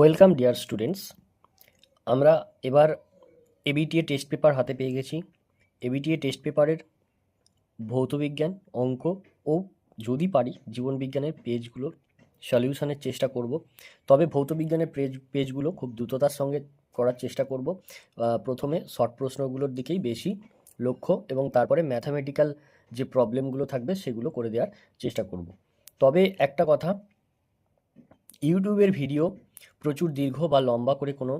Welcome, dear students. আমরা এবার ABTA test paper হাতে পেয়ে গেছি। এবিটিএ টেস্ট পেপারের ভৌতবিজ্ঞান অঙ্ক ও যদি পারি জীবনবিজ্ঞানের পেজগুলোর সলিউশনের চেষ্টা করব। তবে ভৌতবিজ্ঞানের পেজ, পেজগুলো খুব দ্রুততার সঙ্গে করার চেষ্টা করব। প্রথমে শর্ট প্রশ্নগুলোর দিকেই বেশি লক্ষ্য এবং তারপরে ম্যাথামেটিক্যাল যে প্রবলেমগুলো থাকবে সেগুলো করে দেওয়ার চেষ্টা করব। তবে একটা কথা, ইউটিউবের ভিডিও প্রচুর দীর্ঘ বা লম্বা করে কোনো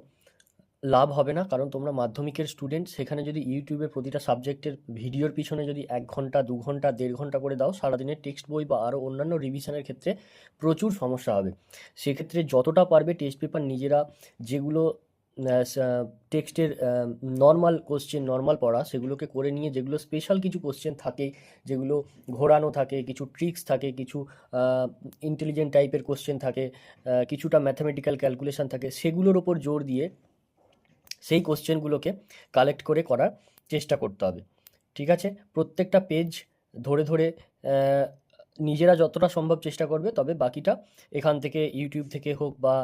লাভ হবে না। কারণ তোমরা মাধ্যমিকের স্টুডেন্ট সেখানে যদি ইউটিউবে প্রতিটা সাবজেক্টের ভিডিওর পিছনে যদি এক ঘণ্টা, দু ঘণ্টা, দেড় ঘণ্টা করে দাও, সারাদিনের টেক্সট বই বা আরও অন্যান্য রিভিশনের ক্ষেত্রে প্রচুর সমস্যা হবে। সেক্ষেত্রে যতটা পারবে টেস্ট পেপার নিজেরা যেগুলো টেক্সটের নর্মাল কোশ্চেন নর্মাল পড়া, সেগুলোকে করে নিয়ে যেগুলো স্পেশাল কিছু কোশ্চেন থাকে, যেগুলো ঘোরানো থাকে, কিছু ট্রিক্স থাকে, কিছু ইন্টেলিজেন্ট টাইপের কোশ্চেন থাকে কিছুটা ম্যাথামেটিক্যাল ক্যালকুলেশন থাকে, সেগুলোর ওপর জোর দিয়ে সেই কোশ্চেনগুলোকে কালেক্ট করে করার চেষ্টা করতে হবে। ঠিক আছে? প্রত্যেকটা পেজ ধরে ধরে নিজেরা যতটা সম্ভব চেষ্টা করবে, তবে বাকিটা এখান থেকে ইউটিউব থেকে হোক বা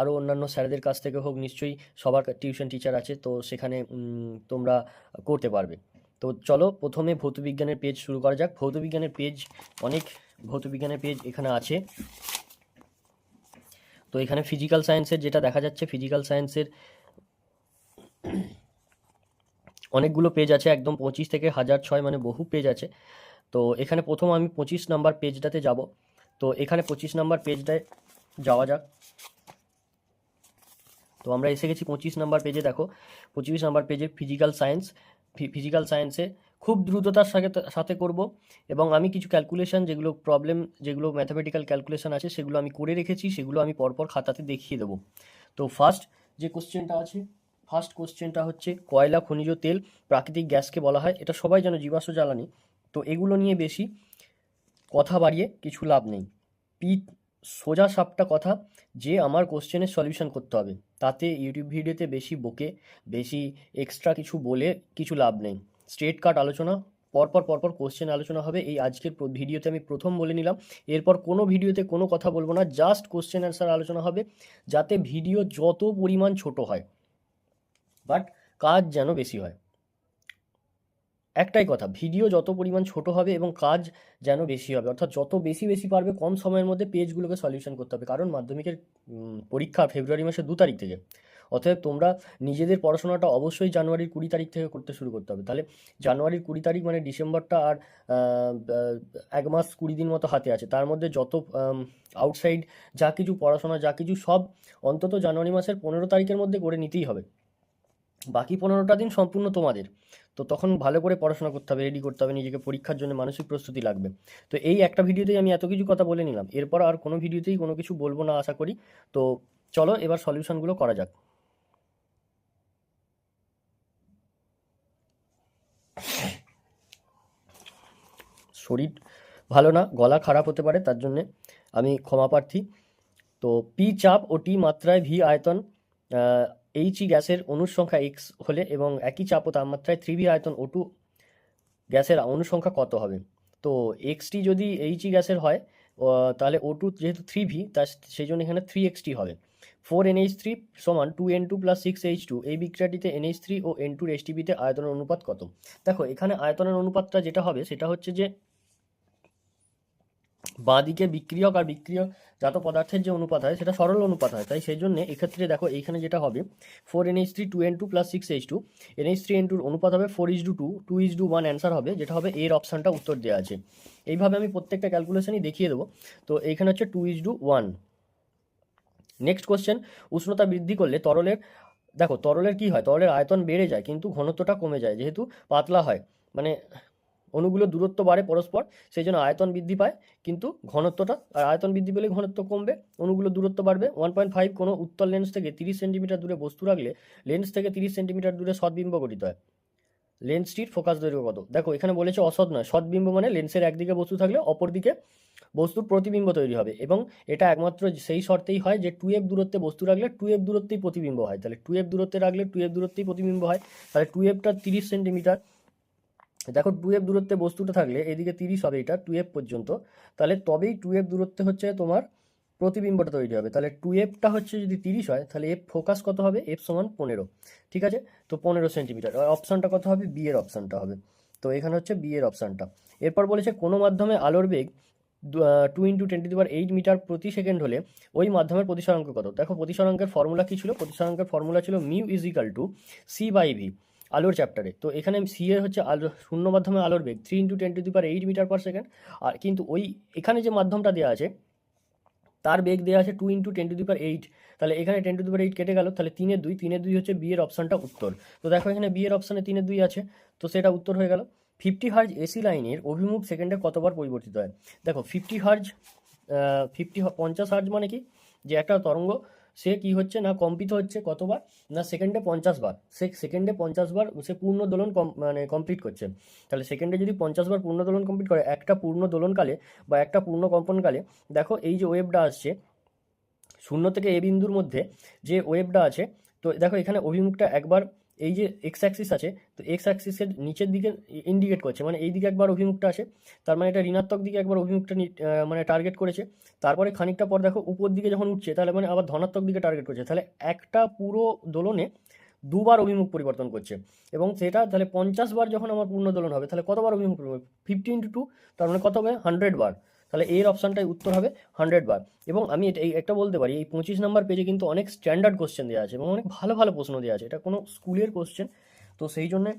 আরও অন্যান্য স্যারদের কাছ থেকে হোক নিশ্চয়ই সবার টিউশন টিচার আছে, তো সেখানে তোমরা করতে পারবে। তো চলো প্রথমে ভৌতবিজ্ঞানের পেজ শুরু করা যাক। ভৌতবিজ্ঞানের পেজ অনেক ভৌতবিজ্ঞানের পেজ এখানে আছে। তো এখানে ফিজিক্যাল সায়েন্সের যেটা দেখা যাচ্ছে ফিজিক্যাল সায়েন্সের অনেকগুলো পেজ আছে, একদম পঁচিশ থেকে হাজার ছয় মানে বহু পেজ আছে। তো এখানে প্রথম আমি পঁচিশ নাম্বার পেজটাতে যাব। তো এখানে পঁচিশ নাম্বার পেজটায় যাওয়া যাক। তো আমরা এসে গেছি পঁচিশ নাম্বার পেজে, দেখো। পঁচিশ নাম্বার পেজে ফিজিক্যাল সায়েন্স ফিজিক্যাল সায়েন্সে খুব দ্রুততার সাথে সাথে করব এবং আমি কিছু ক্যালকুলেশন যেগুলো প্রবলেম যেগুলো ম্যাথামেটিক্যাল ক্যালকুলেশন আছে, সেগুলো আমি করে রেখেছি, সেগুলো আমি পরপর খাতাতে দেখিয়ে দেবো। তো ফার্স্ট যে কোশ্চেনটা আছে ফার্স্ট কোশ্চেনটা হচ্ছে কয়লা খনিজ তেল প্রাকৃতিক গ্যাসকে বলা হয়। এটা সবাই যেন জীবাশ্ম জ্বালানি। তো এগুলো নিয়ে বেশি কথা বাড়িয়ে কিছু লাভ নেই। পি সোজা সাপটা কথা, যে আমার কোশ্চেনের সলিউশন করতে হবে। তাতে ইউটিউব ভিডিওতে বেশি বকে, বেশি এক্সট্রা কিছু বলে কিছু লাভ নেই। স্ট্রেট কাট আলোচনা, পরপর পরপর কোশ্চেন আলোচনা হবে। এই আজকের ভিডিওতে আমি প্রথম বলে নিলাম। এরপর কোনো ভিডিওতে কোনো কথা বলব না জাস্ট কোশ্চেন অ্যান্সার আলোচনা হবে। যাতে ভিডিও যত পরিমাণ ছোট হয় বাট কাজ যেন বেশি হয়। একটাই কথা, ভিডিও যত পরিমাণ ছোট হবে এবং কাজ যেন বেশি হবে, অর্থাৎ যত বেশি বেশি পারবে কম সময়ের মধ্যে পেজগুলোকে সলিউশন করতে হবে। কারণ মাধ্যমিকের পরীক্ষা ফেব্রুয়ারি মাসের দু তারিখ থেকে। অতএব তোমরা নিজেদের পড়াশোনাটা অবশ্যই জানুয়ারির কুড়ি তারিখ থেকে করতে শুরু করতে হবে। তাহলে জানুয়ারির কুড়ি তারিখ মানে ডিসেম্বরটা আর এক মাস কুড়ি দিন মতো হাতে আছে। তার মধ্যে যত আউটসাইড যা কিছু পড়াশোনা, যা কিছু সব অন্তত জানুয়ারি মাসের পনেরো তারিখের মধ্যে করে নিতেই হবে। বাকি পনেরোটা দিন সম্পূর্ণ তোমাদের। তো তখন ভালো করে পড়াশোনা করতে হবে রেডি করতে হবে, নিজেকে পরীক্ষার জন্য মানসিক প্রস্তুতি লাগবে। তো এই একটা ভিডিওতেই আমি এত কিছু কথা বলে নিলাম। এরপর আর কোনো ভিডিওতেই কোনো কিছু বলব না, আশা করি। তো চলো এবার সলিউশনগুলো করা যাক। শরীর ভালো না, গলা খারাপ হতে পারে, তার জন্যে আমি ক্ষমা প্রার্থী। তো পি চাপ ও টি মাত্রায় ভি আয়তন এইচই গ্যাসের অণুর সংখ্যা এক্স হলে এবং একই চাপ ও তাপমাত্রায় থ্রি আয়তন ও টু গ্যাসের অণুর সংখ্যা কত হবে? তো এক্সটি যদি এইচই গ্যাসের হয় তাহলে ও টু যেহেতু থ্রি ভি তার সেই জন্য এখানে থ্রি এক্সটি হবে। ফোর এন এইচ থ্রি সমান two N two plus six H two এই বিক্রিয়াটিতে এন এইচ থ্রি ও এন টুর এসটিপিতে আয়তনের অনুপাত কত? দেখো, এখানে আয়তনের অনুপাতটা যেটা হবে, সেটা হচ্ছে যে বাঁ দিকে বিক্রিয়ক আর বিক্রিয়ক বিক্রিয়জাত পদার্থের যে অনুপাত হয়, সেটা সরল অনুপাত হয়। তাই সেই জন্য এক্ষেত্রে দেখো এইখানে যেটা হবে four NH three two N two plus six H two NH three N টুর অনুপাত হবে four is to two two is to one answer হবে, যেটা হবে এর অপশানটা উত্তর দেওয়া আছে। এইভাবে আমি প্রত্যেকটা ক্যালকুলেশনই দেখিয়ে দেবো। তো এইখানে হচ্ছে two is to one next question উষ্ণতা বৃদ্ধি করলে তরলের, দেখো, তরলের কি হয়? তরলের আয়তন বেড়ে যায়, কিন্তু ঘনত্বটা কমে যায়, যেহেতু পাতলা হয়। মানে অণুগুলোর দূরত্ব বাড়ে পরস্পর, সেই জন্য আয়তন বৃদ্ধি পায়, কিন্তু ঘনত্বটা, আর আয়তন বৃদ্ধি পেলে ঘনত্ব কমবে অণুগুলোর দূরত্ব বাড়বে। ওয়ান পয়েন্ট ফাইভ কোনো উত্তর লেন্স থেকে তিরিশ সেন্টিমিটার দূরে বস্তু রাখলে লেন্স থেকে তিরিশ সেন্টিমিটার দূরে সদ্বিম্ব গঠিত হয়। লেন্সটির ফোকাস দৈর্ঘ্য কত? দেখো, এখানে বলেছে অসৎ নয় সদ্বিম্ব মানে লেন্সের একদিকে বস্তু থাকলে অপর দিকে বস্তুর প্রতিবিম্ব তৈরি হবে, এবং এটা একমাত্র সেই শর্তেই হয় যে টু এফ দূরত্বে বস্তু রাখলে টু এফ দূরত্বেই প্রতিবিম্ব হয়। তাহলে টু এফ দূরত্বে রাখলে টু এফ দূরত্বেই প্রতিবিম্ব হয়, তাহলে টু এফটা তিরিশ সেন্টিমিটার দেখো টু এফ দূরত্বে বস্তুটা থাকলে এদিকে তিরিশ হবে এটা টু এফ পর্যন্ত। তাহলে তবেই টু এফ দূরত্বে হচ্ছে তোমার প্রতিবিম্বটা তৈরি হবে। তাহলে টু এফটা হচ্ছে যদি তিরিশ হয়, তাহলে এফ ফোকাস কত হবে? এফ সমান পনেরো। ঠিক আছে? তো পনেরো সেন্টিমিটার অপশানটা কত হবে? বি এর অপশানটা হবে। তো এখানে হচ্ছে বি এর অপশানটা এরপর বলেছে কোনো মাধ্যমে আলোর বেগ two into twenty power eight metre প্রতি সেকেন্ড হলে ওই মাধ্যমের প্রতিসরাঙ্ক কত? দেখো প্রতিসরাঙ্কের ফর্মুলা কী ছিল? প্রতিসরাঙ্কের ফর্মুলা ছিল mu equal to C by V আলোর চ্যাপ্টারে তো এখানে সি এর হচ্ছে আলো, শূন্য মাধ্যমে আলোর বেগ three into ten to the power eight metre per second আর কিন্তু ওই, এখানে যে মাধ্যমটা দেওয়া আছে, তার বেগ দেওয়া আছে two into ten to the power eight তাহলে এখানে ten to the power eight কেটে গেল, তাহলে তিনের দুই তিনের দুই হচ্ছে বিয়ের অপশানটা উত্তর। তো দেখো এখানে বিয়ের অপশানে তিনের দুই আছে, তো সেটা উত্তর হয়ে গেল। ফিফটি হার্জ এসি লাইনের অভিমুখ সেকেন্ডে কতবার পরিবর্তিত হয়? দেখো ফিফটি হার্জ ফিফটি পঞ্চাশ হার্জ মানে কি? যে একটা তরঙ্গ সে কি হচ্ছে না কম্পিত হচ্ছে কতবার? না সেকেন্ডে পঞ্চাশ বার। সে সেকেন্ডে পঞ্চাশ বার সে পূর্ণ দোলন মানে কমপ্লিট করছে। তাহলে সেকেন্ডে যদি পঞ্চাশ বার পূর্ণ দোলন কমপ্লিট করে, একটা পূর্ণ দোলনকালে বা একটা পূর্ণ কম্পনকালে, দেখো এই যে ওয়েবটা আসছে, শূন্য থেকে এ বিন্দুর মধ্যে যে ওয়েবটা আছে, তো দেখো এখানে অভিমুখটা একবার এই যে এক্স অ্যাক্সিস আছে, তো এক্স অ্যাক্সিসের নিচের দিকে ইন্ডিকেট করছে মানে এই দিকে একবার অভিমুখটা আসে, তার মানে এটা ঋণাত্মক দিকে একবার অভিমুখটা মানে টার্গেট করেছে, তারপরে খানিকটা পর দেখো উপর দিকে যখন উঠছে, তাহলে মানে আবার ধনাত্মক দিকে টার্গেট করছে, তাহলে একটা পুরো দোলনে দুবার অভিমুখ পরিবর্তন করছে, এবং সেটা তাহলে পঞ্চাশ বার যখন আমার পূর্ণ দোলন হবে, তাহলে কতবার অভিমুখ পরিবর্তন ফিফটি ইন্টু টু তার মানে কত হবে? হান্ড্রেড বার। তাহলে এর অপশানটাই উত্তর হবে হান্ড্রেড বার এবং আমি এটা একটা বলতে পারি, এই পঁচিশ নাম্বার পেজে কিন্তু অনেক স্ট্যান্ডার্ড কোশ্চেন দেওয়া আছে এবং অনেক ভালো ভালো প্রশ্ন দেওয়া আছে। এটা কোনো স্কুলের কোশ্চেন তো সেই জন্যে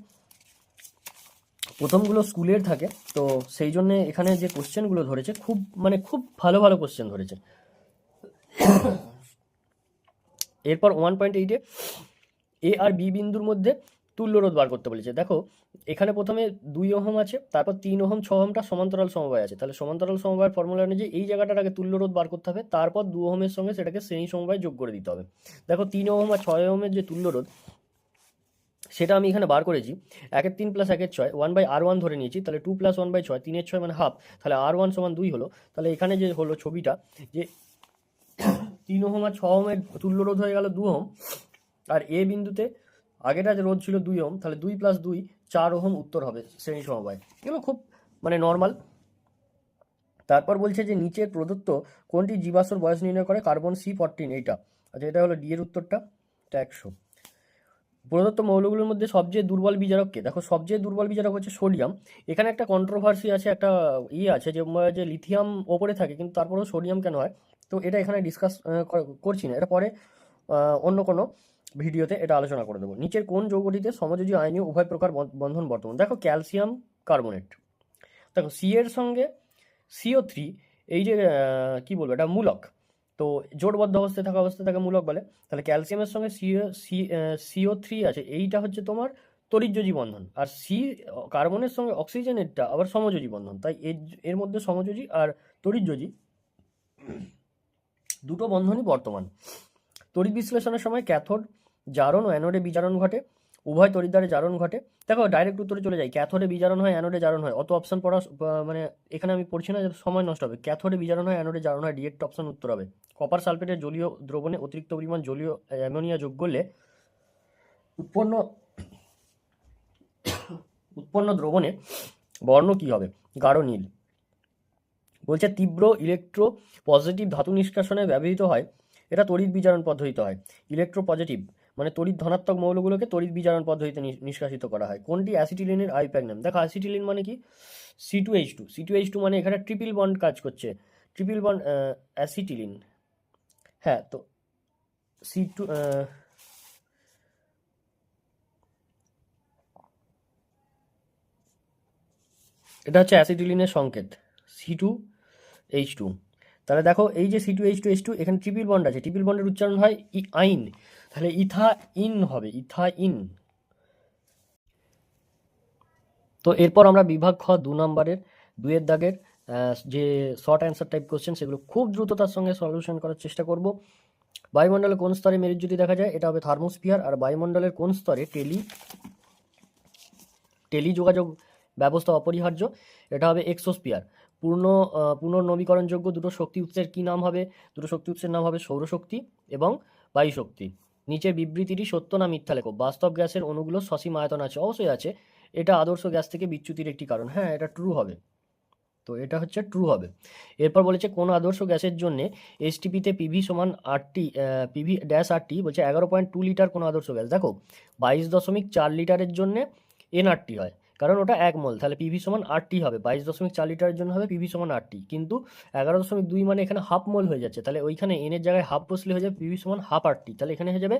প্রথমগুলো স্কুলের থাকে, তো সেই জন্যে এখানে যে কোশ্চেনগুলো ধরেছে, খুব মানে খুব ভালো ভালো কোশ্চেন ধরেছে। এরপর ওয়ান পয়েন্ট এইটে এ আর বি বিন্দুর মধ্যে তুল্যরোধ বার করতে বলেছে। দেখো, এখানে প্রথমে দুই ওহম আছে, তারপর তিন ওহম, ছ ওহমটা সমান্তরাল সমবায় আছে। তাহলে সমান্তরাল সমবায়ের ফর্মুলা অনুযায়ী এই জায়গাটার আগে তুল্য রোধ বার করতে হবে, তারপর দু ওহমের সঙ্গে সেটাকে শ্রেণি সমবায় যোগ করে দিতে হবে। দেখো, তিন ওহম আর ছয় ওহমের যে তুল্য রোধ, সেটা আমি এখানে বার করেছি একের তিন প্লাস একের ছয় ওয়ান বাই আর ওয়ান ধরে নিয়েছি, তাহলে টু প্লাস ওয়ান বাই ছয় তিনের ছয় মানে হাফ তাহলে আর ওয়ান সমান দুই হলো। তাহলে এখানে যে হলো ছবিটা, যে তিন ওহম আর ছ ওহমের তুল্য রোধ হয়ে গেল দু ওহম, আর এ বিন্দুতে আগেটা যে রোধ ছিল দুই ওহম তাহলে দুই প্লাস দুই, চার ওহম উত্তর হবে শ্রেণি সমবায়। এগুলো খুব মানে নর্মাল তারপর বলছে যে নিচের প্রদত্ত কোনটি জীবাশ্মর বয়স নির্ণয় করে? কার্বন সি ফরটিন এইটা। আচ্ছা এটা হলো ডি এর উত্তরটা, এটা একশো। প্রদত্ত মৌলগুলোর মধ্যে সবচেয়ে দুর্বল বিজারক কে দেখো, সবচেয়ে দুর্বল বিজারক হচ্ছে সোডিয়াম। এখানে একটা কন্ট্রোভার্সি আছে, একটা ইয়ে আছে যে যে লিথিয়াম ওপরে থাকে, কিন্তু তারপরেও সোডিয়াম কেন হয়? তো এটা এখানে ডিসকাস করছি না। এটা পরে অন্য কোনো ভিডিওতে এটা আলোচনা করে দেবো। নিচের কোন যৌগটিতে সমযোজী আয়নীয় উভয় প্রকার বন্ধন বর্তমান? দেখো, ক্যালসিয়াম কার্বোনেট। দেখো সি এর সঙ্গে সিও থ্রি এই যে কি বলব, এটা মূলক। তো জোটবদ্ধ অবস্থায় থাকা অবস্থায় তাকে মূলক বলে। তাহলে ক্যালসিয়ামের সঙ্গে সিও সি সিও থ্রি আছে, এইটা হচ্ছে তোমার তরিজ্যোজী বন্ধন। আর সি কার্বনের সঙ্গে অক্সিজেনেরটা আবার সমযোজী বন্ধন। তাই এর এর মধ্যে সমযোজী আর তরিজ্যোজী দুটো বন্ধনই বর্তমান। তড়িৎ বিশ্লেষণের সময় ক্যাথোড জারণ ও অ্যানোডে বিজারণ ঘটে। উভয় তড়িৎদ্বারে জারণ ঘটে। দেখো ডাইরেক্ট উত্তরে চলে যায় ক্যাথোডে বিজারণ হয়, অ্যানোডে জারণ হয়। অত অপশন পড়া মানে এখানে আমি পড়ছি না সময় নষ্ট হবে। ক্যাথোডে বিজারণ হয়, অ্যানোডে জারণ হয় ডিএট অপশন উত্তর হবে। কপার সালফেটের জলীয় দ্রবণে অতিরিক্ত পরিমাণ জলীয় অ্যামোনিয়া যোগ করলে উৎপন্ন উৎপন্ন দ্রবণে বর্ণ কি হবে? গাঢ় নীল। বলছে, তীব্র ইলেকট্রো পজিটিভ ধাতু নিষ্কাশনে ব্যবহৃত হয়। এটা তড়িৎ বিজারণ পদ্ধতিতে হয়। ইলেকট্রো পজিটিভ মানে তড়িৎ ধনাত্মক মৌলগুলোকে তড়িৎ বিজারণ পদ্ধতিতে নিষ্কাশিত করা হয়। কোনটি? অ্যাসিটিলিনের আইপ্যাগনাম। দেখো, অ্যাসিটিলিন মানে কি? C two H two C two H two মানে এখানে ট্রিপল বন্ড কাজ করছে। Triple bond acetylene. হ্যাঁ তো সি টু এটা হচ্ছে অ্যাসিটিলিনের সংকেত। সি টু এইচ টু তাহলে দেখো এই যে C two H two H two এখানে ট্রিপিল বন্ড আছে। ট্রিপিল বন্ডের উচ্চারণ হয় ই আইন। তাহলে ইথা ইন হবে, ইথা ইন। তো এরপর আমরা বিভাগ খ দু নম্বরের দুয়ের দাগের যে শর্ট অ্যান্সার টাইপ কোশ্চেন সেগুলো খুব দ্রুততার সঙ্গে সলিউশন করার চেষ্টা করব। বায়ুমণ্ডলের কোন স্তরে মেরুজ্যোতি দেখা যায়? এটা হবে থার্মোস্ফিয়ার। আর বায়ুমণ্ডলের কোন স্তরে টেলি টেলি যোগাযোগ ব্যবস্থা অপরিহার্য? এটা হবে এক্সোস্পিয়ার পূর্ণ পুনর্নবীকরণযোগ্য দুটো শক্তি উৎসের কি নাম হবে? দুটো শক্তি উৎসের নাম হবে সৌরশক্তি এবং বায়ুশক্তি। নিচের বিবৃতিটি সত্য না মিথ্যা লেখো বাস্তব গ্যাসের অণুগুলো সসীম আয়তন আছে। অবশ্যই আছে। এটা আদর্শ গ্যাস থেকে বিচ্যুতির একটি কারণ। হ্যাঁ এটা ট্রু হবে। তো এটা হচ্ছে ট্রু হবে। এরপর বলেছে কোন আদর্শ গ্যাসের জন্য এসটিপিতে পিভি সমান আটটি পিভি ড্যাশ আটটি বলছে এগারো পয়েন্ট টু লিটার কোন আদর্শ গ্যাস। দেখো, বাইশ দশমিক চার লিটারের জন্য এনআরটি হয়। কারণ ওটা এক মোল, তাহলে পিভি সমান আটটি হবে, বাইশ দশমিক চার লিটারের জন্য হবে পিভি সমান আটটি কিন্তু এগারো দশমিক দুই মানে এখানে হাফ মোল হয়ে যাচ্ছে, তাহলে ওইখানে এনের জায়গায় হাফ বসলে হয়ে যাবে পিভি সমান হাফ আটটি তাহলে এখানে হয়ে যাবে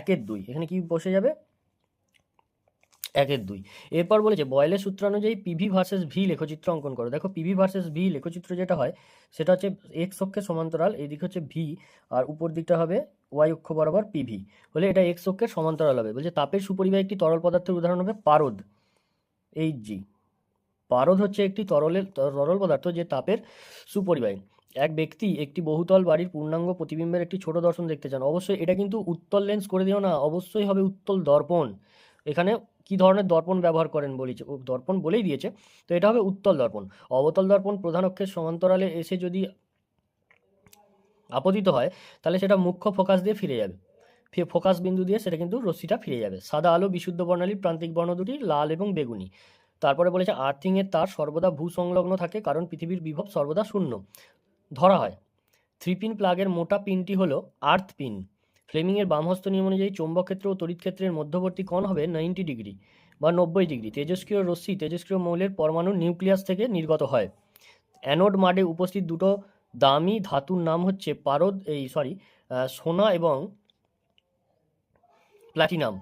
একের দুই, এখানে কি বসে যাবে? একের দুই। এরপর বলেছে বয়েলের সূত্র অনুযায়ী পিভি ভার্সেস ভি লেখচিত্র অঙ্কন করো। দেখো পিভি ভার্সেস ভি লেখচিত্র যেটা হয়, সেটা হচ্ছে এক্স অক্ষের সমান্তরাল এই দিক হচ্ছে ভি আর উপর দিকটা হবে ওয়াই অক্ষ বরাবর পিভি হলে এটা এক্স অক্ষের সমান্তরাল হবে। বলছে, তাপের সুপরিবাহী একটি তরল পদার্থের উদাহরণ হবে পারদ। এইচ জি পারদ হচ্ছে একটি তরলের তরল পদার্থ যে তাপের সুপরিবাহী। এক ব্যক্তি একটি বহুতল বাড়ির পূর্ণাঙ্গ প্রতিবিম্বের একটি ছোট দর্শন দেখতে চান। অবশ্যই এটা কিন্তু উত্তল লেন্স করে দিও না, অবশ্যই হবে উত্তল দর্পণ। এখানে কি ধরনের দর্পণ ব্যবহার করেন বলেছে দর্পণ বলেই দিয়েছে। তো এটা হবে উত্তল দর্পণ। অবতল দর্পণ প্রধান অক্ষের সমান্তরালে এসে যদি আপতিত হয়, তাহলে সেটা মুখ্য ফোকাস দিয়ে ফিরে যাবে। ফোকাস বিন্দু দিয়ে সেটা কিন্তু রশ্মিটা ফিরে যাবে। সাদা আলো বিশুদ্ধ বর্ণালীর প্রান্তিক বর্ণ দুটি, লাল এবং বেগুনি। তারপরে বলেছে আর্থিংয়ের তার সর্বদা ভূসংলগ্ন থাকে কারণ পৃথিবীর বিভব সর্বদা শূন্য। ধরা হয় থ্রি পিন প্লাগের মোটা পিনটি হলো আর্থ পিন ফ্লেমিংয়ের বামহস্ত নিয়ম অনুযায়ী চৌম্বক ক্ষেত্র ও তড়িৎ ক্ষেত্রের মধ্যবর্তী কোণ হবে নাইনটি ডিগ্রি বা নব্বই ডিগ্রি তেজস্ক্রিয় রশ্মি তেজস্ক্রিয় মৌলের পরমাণু নিউক্লিয়াস থেকে নির্গত হয়। অ্যানোড মাডে উপস্থিত দুটো দামি ধাতুর নাম হচ্ছে পারদ, এই সরি সোনা এবং প্লাটিনাম।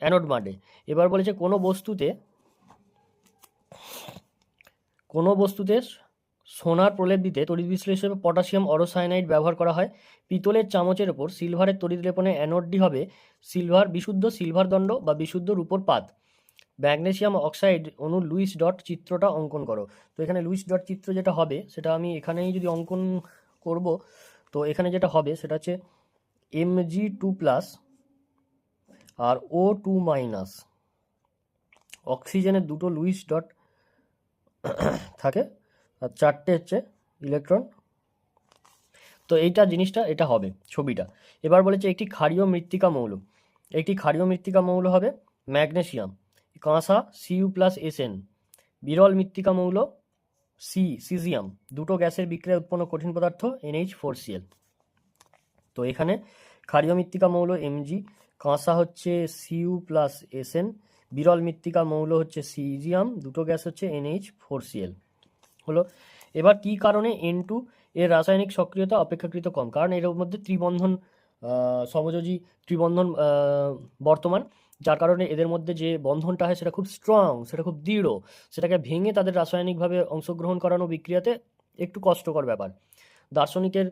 অ্যানোড মাডে। এবার বলেছে কোনো বস্তুতে কোনো বস্তুতে সোনার প্রলেপ দিতে তড়িৎ বিশ্লেষণ পটাশিয়াম অরোসায়ানাইড ব্যবহার করা হয়। পিতলের চামচের ওপর সিলভারের তড়িৎ লেপনে অ্যানোডটি হবে সিলভার, বিশুদ্ধ সিলভার দণ্ড বা বিশুদ্ধ রূপোর পাত। ম্যাগনেসিয়াম অক্সাইড অনু লুইস ডট চিত্রটা অঙ্কন করো। তো এখানে লুইস ডট চিত্র যেটা হবে, সেটা আমি এখানেই যদি অঙ্কন করব, তো এখানে যেটা হবে সেটা হচ্ছে এমজি টু প্লাস আর ও টু মাইনাস অক্সিজেনের দুটো লুইস ডট থাকে, আর চারটে হচ্ছে ইলেকট্রন। তো এইটা জিনিসটা, এটা হবে ছবিটা। এবার বলেছে একটি ক্ষারীয় মৃত্তিকা মৌল। একটি ক্ষারীয় মৃত্তিকা মৌল হবে ম্যাগনেসিয়াম। কাঁসা সিইউ প্লাস এসএন বিরল মৃত্তিকা মৌল সি সিজিয়াম। দুটো গ্যাসের বিক্রিয়া উৎপন্ন কঠিন পদার্থ এনএইচ ফোর সিএল তো এখানে ক্ষারীয় মৃত্তিকা মৌল এমজি, কাঁসা হচ্ছে সিইউ প্লাস এসএন বিরল মৃত্তিকা মৌল হচ্ছে সিজিয়াম দুটো গ্যাস হচ্ছে এনএইচ ফোর সিএল হলো, এবার কি কারণে এন টু এর রাসায়নিক সক্রিয়তা অপেক্ষাকৃত কম? কারণ এর মধ্যে ত্রিবন্ধন সমযোজী ত্রিবন্ধন বর্তমান, যার কারণে এদের মধ্যে যে বন্ধনটা হয় সেটা খুব স্ট্রং সেটা খুব দৃঢ়, সেটাকে ভেঙে তাদের রাসায়নিকভাবে অংশগ্রহণ করানো বিক্রিয়াতে একটু কষ্টকর ব্যাপার। দার্শনিকের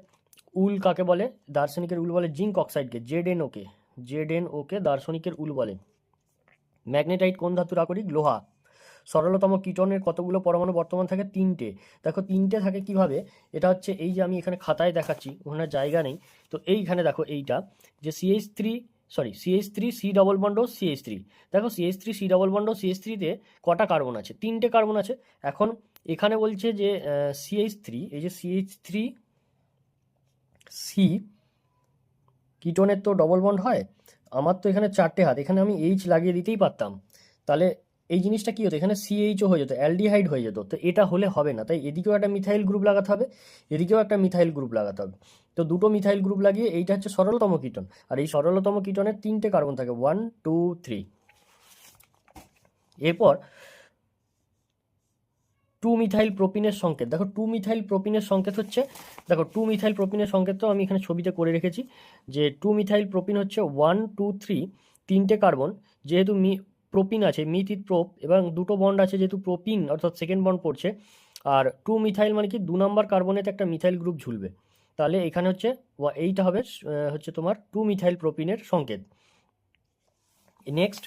উল কাকে বলে? দার্শনিকের উল বলে জিঙ্ক অক্সাইডকে জেড এন ওকে জেড এন ওকে দার্শনিকের উল বলে। ম্যাগনেটাইট কোন ধাতুর আকরিক? লোহা। সরলতম কীটনের কতগুলো পরমাণু বর্তমান থাকে? তিনটে। দেখো, তিনটে থাকে কীভাবে? এটা হচ্ছে এই যে আমি এখানে খাতায় দেখাচ্ছি, ওখানে জায়গা নেই। তো এইখানে দেখো এইটা, যে CH three sorry CH three C double bond CH three দেখো CH three C double bond CH থ্রিতে কটা কার্বন আছে? তিনটে কার্বন আছে। এখন এখানে বলছে যে সিএইচ থ্রি এই যে সিএইচ থ্রি সি, কিটনের তো ডবল বন্ড হয়, আমার তো এখানে চারটে হাত, এখানে আমি এইচ লাগিয়ে দিতেই পারতাম। তাহলে এই জিনিসটা কি হতো? এখানে সিএইচও হয়ে যেত, অ্যালডিহাইড হয়ে যেত, তো এটা হলে হবে না। তাই এদিকেও একটা মিথাইল গ্রুপ লাগাতে হবে, এদিকেও একটা মিথাইল গ্রুপ লাগাতে হবে। তো দুটো মিথাইল গ্রুপ লাগিয়ে এইটা হচ্ছে সরলতম কীটন। আর এই সরলতম কীটনের তিনটে কার্বন থাকে ওয়ান টু থ্রি এরপর টু মিথাইল প্রোপিনের সংকেত। দেখো টু মিথাইল প্রোপিনের সংকেত হচ্ছে, দেখো টু মিথাইল প্রোপিনের সংকেত তো আমি এখানে ছবিতে করে রেখেছি যে টু মিথাইল প্রোপিন হচ্ছে ওয়ান, টু, থ্রি, তিনটে কার্বন। যেহেতু মি, প্রোপিন আছে মিথ মিথিত প্রোপ এবং দুটো বন্ড আছে, যেহেতু প্রোপিন অর্থাৎ সেকেন্ড বন্ড পড়ছে, আর টু মিথাইল মানে কি, দু নম্বর কার্বনেতে একটা মিথাইল গ্রুপ ঝুলবে। তাহলে এখানে হচ্ছে এইটা হবে হচ্ছে তোমার টু মিথাইল প্রোপিনের সংকেত। নেক্সট।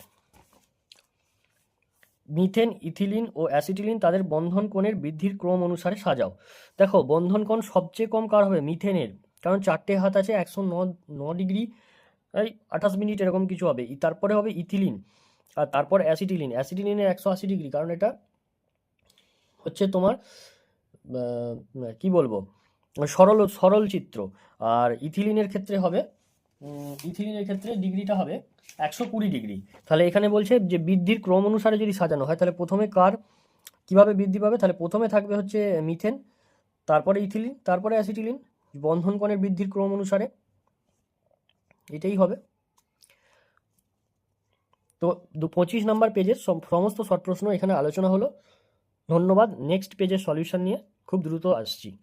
মিথেন, ইথিলিন ও অ্যাসিটিলিন তাদের বন্ধন কোণের বৃদ্ধির ক্রম অনুসারে সাজাও। দেখো, বন্ধন কোণ সবচেয়ে কম কার হবে? মিথেনের। কারণ চারটে হাত আছে, একশো ন ডিগ্রি আঠাশ মিনিট এরকম কিছু হবে। তারপরে হবে ইথিলিন আর তারপর অ্যাসিটিলিন। অ্যাসিটিলিনের একশো আশি ডিগ্রি, কারণ এটা হচ্ছে তোমার কি বলব? সরল সরল চিত্র। আর ইথিলিনের ক্ষেত্রে হবে ইথিলিনের ক্ষেত্রে ডিগ্রিটা হবে একশো কুড়ি ডিগ্রি। তাহলে এখানে বলছে যে বৃদ্ধির ক্রম অনুসারে যদি সাজানো হয়, তাহলে প্রথমে কার কীভাবে বৃদ্ধি পাবে? তাহলে প্রথমে থাকবে হচ্ছে মিথেন, তারপরে ইথিলিন, তারপরে অ্যাসিটিলিন, বন্ধন কণের বৃদ্ধির ক্রম অনুসারে। এটাই হবে। তো পঁচিশ নাম্বার পেজের সম- সমস্ত শর্ট প্রশ্ন এখানে আলোচনা হলো। ধন্যবাদ। নেক্সট পেজের সলিউশন নিয়ে খুব দ্রুত আসছি।